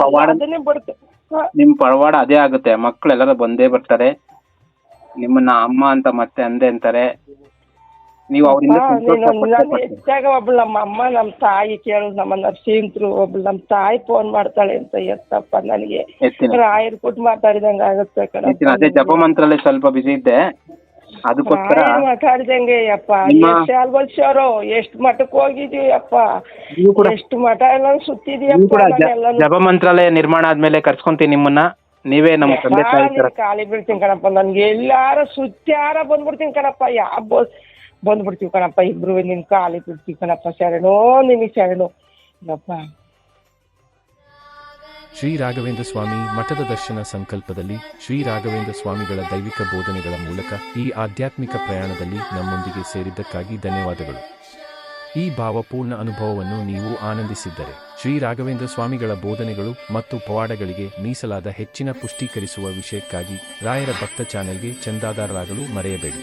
ಪವಾಡ ಅದನ್ನೇ ಬಿಡ್ತು. ಹಾ. ನಿಮ್ ಪರವಾಡ ಅದೇ ಆಗುತ್ತೆ. ಮಕ್ಳು ಎಲ್ಲರೂ ಬಂದೇ ಬರ್ತಾರೆ. ನಿಮ್ಮನ್ನ ಅಮ್ಮ ಅಂತ ಮತ್ತೆ ಅಂದೆ ಅಂತಾರೆ. ನೀವು ಅವರಿಂದ. ಹೆಚ್ಚಾಗ ಒಬ್ಳು ನಮ್ಮ ಅಮ್ಮ ನಮ್ಮ ತಾಯಿ ಕೇಳು ನಮ್ಮ ನರ್ಸಿಂತ್ರು ಒಬ್ಳು ನಮ್ಮ ತಾಯಿ ಫೋನ್ ಮಾಡ್ತಾಳೆ ಅಂತ ಎತ್ತಪ್ಪ ನನಗೆ. ರಾಯರ್ ಕೊಟ್ಟು ಮಾತಾಡಿದಂಗ ಆಗುತ್ತೆ ಕಣ ಅದೇ ಜಪ ಮಂತ್ರದಲ್ಲಿ ಸ್ವಲ್ಪ ಬಿಸಿ ಇದ್ದೆ. ಅದಕ್ಕೋಸ್ಕರ ಮಾತಾಡ್ದಂಗೆ ಅಪ್ಪ ಎಷ್ಟು ಆಲ್ಬಲ್ಸೋರು ಎಷ್ಟು ಮಠಕ್ಕೆ ಹೋಗಿದೀವಿ ಅಪ್ಪ. ಎಷ್ಟು ಮಠ ಎಲ್ಲ ಸುತ್ತಿದೀಯಪ್ಪ. ಜಪ ಮಂತ್ರಾಲಯ ನಿರ್ಮಾಣ ಆದ್ಮೇಲೆ ಕರ್ಸ್ಕೊಂತೀನಿ ನಿಮ್ಮನ್ನ. ನೀವೇ ನಮ್ಮ ತಂದೆ ತಾಯಿ ಖಾಲಿ ಬೀಳ್ತೀನಿ ಕಣಪ್ಪ ನನ್ಗೆ ಎಲ್ಲಾರ ಸುತ್ತಾರ ಬಂದ್ಬಿಡ್ತೀನಿ ಕಣಪ್ಪ. ಯಾವ ಬಂದ್ಬಿಡ್ತೀವಿ ಕಣಪ್ಪ ಇಬ್ರು ನಿನ್ ಕಾಲಿ ಬಿಡ್ತೀವಿ ಕಣಪ್ಪ ಶರಣು ನಿನಗೆ ಶರಣು ಶ್ರೀ ರಾಘವೇಂದ್ರ ಸ್ವಾಮಿ ಮಠದ ದರ್ಶನ ಸಂಕಲ್ಪದಲ್ಲಿ ಶ್ರೀ ರಾಘವೇಂದ್ರ ಸ್ವಾಮಿಗಳ ದೈವಿಕ ಬೋಧನೆಗಳ ಮೂಲಕ ಈ ಆಧ್ಯಾತ್ಮಿಕ ಪ್ರಯಾಣದಲ್ಲಿ ನಮ್ಮೊಂದಿಗೆ ಸೇರಿದ್ದಕ್ಕಾಗಿ ಧನ್ಯವಾದಗಳು. ಈ ಭಾವಪೂರ್ಣ ಅನುಭವವನ್ನು ನೀವು ಆನಂದಿಸಿದ್ದರೆ ಶ್ರೀ ರಾಘವೇಂದ್ರ ಸ್ವಾಮಿಗಳ ಬೋಧನೆಗಳು ಮತ್ತು ಪವಾಡಗಳಿಗೆ ಮೀಸಲಾದ ಹೆಚ್ಚಿನ ಪುಷ್ಟೀಕರಿಸುವ ವಿಷಯಕ್ಕಾಗಿ ರಾಯರ ಭಕ್ತ ಚಾನೆಲ್ಗೆ ಚಂದಾದಾರರಾಗಲು ಮರೆಯಬೇಡಿ.